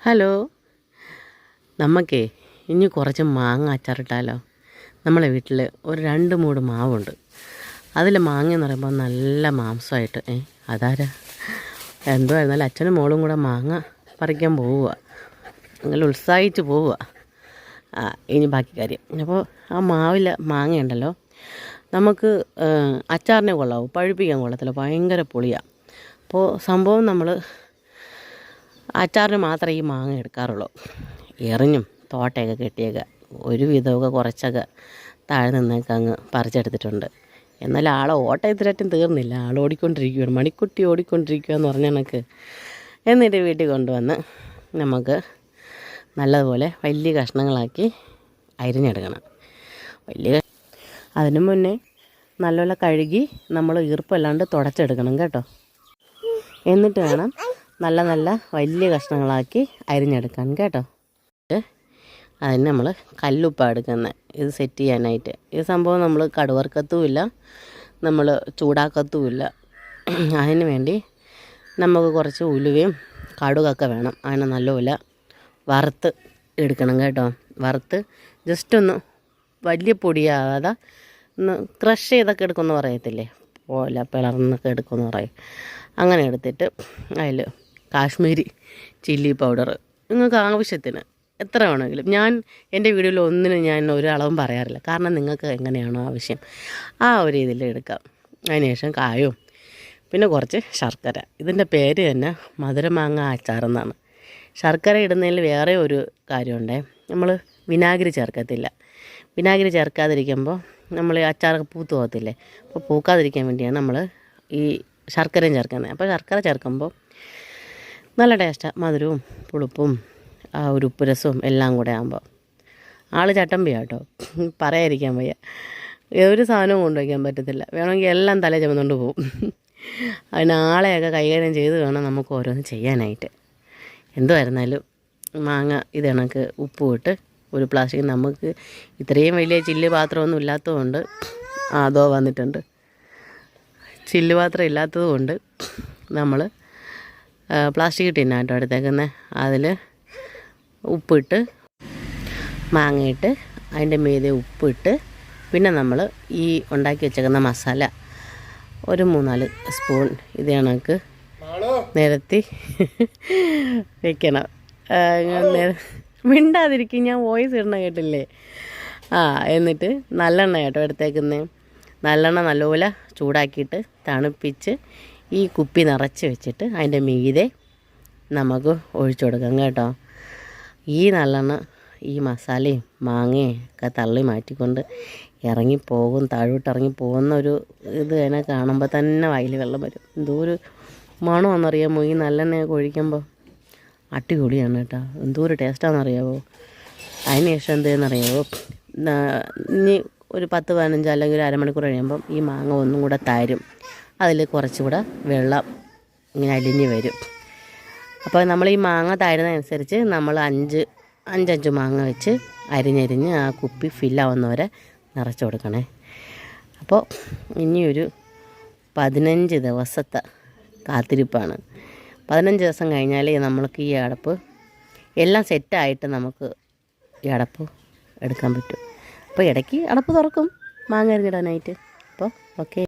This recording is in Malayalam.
ഹലോ. നമുക്കേ ഇനി കുറച്ച് മാങ്ങ അച്ചാറിട്ടാലോ? നമ്മളെ വീട്ടിൽ ഒരു രണ്ട് മൂട് മാവുണ്ട്. അതിൽ മാങ്ങ എന്ന് പറയുമ്പോൾ നല്ല മാംസമായിട്ട് ഏ അതാരാ? എന്തോ ആയിരുന്നാലും അച്ഛനും മോളും കൂടെ മാങ്ങ പറിക്കാൻ പോവുക അങ്ങനെ ഉത്സാഹിച്ച് പോവുക ആ ഇനി ബാക്കി കാര്യം. അപ്പോൾ ആ മാവിൽ മാങ്ങ ഉണ്ടല്ലോ നമുക്ക് അച്ചാറിനെ കൊള്ളാവും പഴുപ്പിക്കാൻ കൊള്ളത്തില്ല ഭയങ്കര പൊളിയാണ് അപ്പോൾ സംഭവം നമ്മൾ അച്ചാറിന് മാത്രമേ ഈ മാങ്ങ എടുക്കാറുള്ളൂ. എറിഞ്ഞും തോട്ടയൊക്കെ കെട്ടിയൊക്കെ ഒരു വിധമൊക്കെ കുറച്ചൊക്കെ താഴെ നിന്നൊക്കെ അങ്ങ് പറിച്ചെടുത്തിട്ടുണ്ട്. എന്നാൽ ആളെ ഓട്ടയത്തിലായിട്ടും തീർന്നില്ല. ആൾ ഓടിക്കൊണ്ടിരിക്കുകയാണ് മണിക്കുട്ടി ഓടിക്കൊണ്ടിരിക്കുക എന്ന് പറഞ്ഞ കണക്ക് എന്നിട്ട് വീട്ടിൽ കൊണ്ടുവന്ന് നമുക്ക് നല്ലതുപോലെ വലിയ കഷ്ണങ്ങളാക്കി അരിഞ്ഞെടുക്കണം. വലിയ അതിനു മുന്നേ നല്ലപോലെ കഴുകി നമ്മൾ ഈർപ്പല്ലാണ്ട് തുടച്ചെടുക്കണം കേട്ടോ. എന്നിട്ട് വേണം നല്ല നല്ല വലിയ കഷ്ണങ്ങളാക്കി അരിഞ്ഞെടുക്കാൻ കേട്ടോ. അതിന് നമ്മൾ കല്ലുപ്പാണ് എടുക്കുന്നത് ഇത് സെറ്റ് ചെയ്യാനായിട്ട്. ഈ സംഭവം നമ്മൾ കടുവർക്കത്തുമില്ല നമ്മൾ ചൂടാക്കത്തുമില്ല. അതിന് വേണ്ടി നമുക്ക് കുറച്ച് ഉലുവയും കടുകൊക്കെ വേണം. അതിനെ നല്ലപോലെ വറുത്ത് എടുക്കണം കേട്ടോ. വറുത്ത് ജസ്റ്റ് ഒന്ന് വലിയ പൊടിയാകാതെ ഒന്ന് ക്രഷ് ചെയ്തൊക്കെ എടുക്കുമെന്ന് പറയത്തില്ലേ? പോലെ പിളർന്നൊക്കെ എടുക്കുമെന്ന് പറയും. അങ്ങനെ എടുത്തിട്ട് അതിൽ കാശ്മീരി ചില്ലി പൗഡർ നിങ്ങൾക്ക് ആവശ്യത്തിന് എത്ര വേണമെങ്കിലും. ഞാൻ എന്റെ വീഡിയോയിൽ ഒന്നിനും ഞാൻ ഒരളവും പറയാറില്ല. കാരണം നിങ്ങൾക്ക് എങ്ങനെയാണോ ആവശ്യം ആ ഒരു ഇതിൽ എടുക്കാം. അതിനുശേഷം കായവും പിന്നെ കുറച്ച് ശർക്കര. ഇതിന്റെ പേര് തന്നെ മധുരമാങ്ങ അച്ചാറെന്നാണ് ശർക്കര ഇടുന്നതിൽ വേറെ ഒരു കാര്യമുണ്ടേ. നമ്മൾ വിനാഗിരി ചേർക്കത്തില്ല. വിനാഗിരി ചേർക്കാതിരിക്കുമ്പോൾ നമ്മൾ അച്ചാറൊക്കെ പൂത്ത് പോകത്തില്ലേ? അപ്പോൾ പൂക്കാതിരിക്കാൻ വേണ്ടിയാണ് നമ്മൾ ഈ ശർക്കരയും ചേർക്കുന്നത്. അപ്പോൾ ശർക്കര ചേർക്കുമ്പോൾ നല്ല ടേസ്റ്റാണ് മധുരവും പുളിപ്പും ആ ഒരു ഉപ്പ് രസവും എല്ലാം കൂടെ ആകുമ്പോൾ ആൾ ചട്ടമ്പിയാണ് കേട്ടോ പറയാതിരിക്കാൻ വയ്യ. ഒരു സാധനവും കൊണ്ടുവയ്ക്കാൻ പറ്റത്തില്ല. വേണമെങ്കിൽ എല്ലാം തല ചുമന്നുകൊണ്ട് പോകും അതിന് ആളെയൊക്കെ കൈകാര്യം ചെയ്ത് വേണം നമുക്ക് ഓരോന്ന് ചെയ്യാനായിട്ട്. എന്തുമായിരുന്നാലും മാങ്ങ ഇത് കണക്ക് ഉപ്പ് ഇട്ട് ഒരു പ്ലാസ്റ്റിക് നമുക്ക് ഇത്രയും വലിയ ചില്ല് പാത്രമൊന്നും ഇല്ലാത്തതുകൊണ്ട് അതോ വന്നിട്ടുണ്ട്. ചില്ല് പാത്രം ഇല്ലാത്തതുകൊണ്ട് നമ്മൾ പ്ലാസ്റ്റിക് ടിന്നാട്ടോ എടുത്തേക്കുന്നത് അതിൽ ഉപ്പിട്ട് മാങ്ങയിട്ട് അതിന്റെ മീതെ ഉപ്പിട്ട് പിന്നെ നമ്മൾ ഈ ഉണ്ടാക്കി വെച്ചേക്കുന്ന മസാല. ഒരു മൂന്നാൽ സ്പൂൺ ഇത് കണക്ക് നിരത്തി വെക്കണം. മിണ്ടാതിരിക്കും ഞാൻ വോയിസ് ഇടണ കേട്ടില്ലേ? ആ എന്നിട്ട് നല്ലെണ്ണ കേട്ടോ എടുത്തേക്കുന്നത് നല്ലെണ്ണ നല്ലപോലെ ചൂടാക്കിയിട്ട് തണുപ്പിച്ച് ഈ കുപ്പി നിറച്ച് വെച്ചിട്ട് അതിന്റെ മീതെ നമുക്ക് ഒഴിച്ചു കൊടുക്കാം കേട്ടോ. ഈ നല്ലെണ്ണ ഈ മസാലയും മാങ്ങയും ഒക്കെ തള്ളി മാറ്റിക്കൊണ്ട് ഇറങ്ങിപ്പോകും താഴോട്ട് ഇറങ്ങി പോകുന്ന ഒരു ഇത് അതിനെ കാണുമ്പോൾ തന്നെ വായിൽ വെള്ളം വരും. എന്തോ ഒരു മണമെന്നറിയാമോ ഈ നല്ലെണ്ണയൊക്കെ ഒഴിക്കുമ്പോൾ? അടിപൊളിയാണ് കേട്ടോ. എന്തോ ഒരു ടേസ്റ്റാണെന്നറിയാമോ അതിന് ശേഷം എന്തെന്നറിയാമോ ഇനി ഒരു പത്ത് പതിനഞ്ച് അല്ലെങ്കിൽ ഒരു അരമണിക്കൂർ കഴിയുമ്പം ഈ മാങ്ങ ഒന്നും കൂടെ തരും. അതിൽ കുറച്ചുകൂടെ വെള്ളം ഇങ്ങനെ അലിഞ്ഞ് വരും. അപ്പോൾ നമ്മൾ ഈ മാങ്ങ താഴുന്നതനുസരിച്ച് നമ്മൾ അഞ്ച് അഞ്ചഞ്ച് മാങ്ങ വെച്ച് അരിഞ്ഞരിഞ്ഞ് ആ കുപ്പി ഫില്ലാവുന്നവരെ നിറച്ച് കൊടുക്കണേ. അപ്പോൾ ഇനിയൊരു പതിനഞ്ച് ദിവസത്തെ കാത്തിരിപ്പാണ്. പതിനഞ്ച് ദിവസം കഴിഞ്ഞാൽ നമ്മൾക്ക് ഈ അടപ്പ് എല്ലാം സെറ്റായിട്ട് നമുക്ക് ഈ അടപ്പ് എടുക്കാൻ പറ്റും. അപ്പോൾ ഇടയ്ക്ക് അടപ്പ് തുറക്കും മാങ്ങ അരിഞ്ഞിടാനായിട്ട്. അപ്പോൾ ഓക്കെ.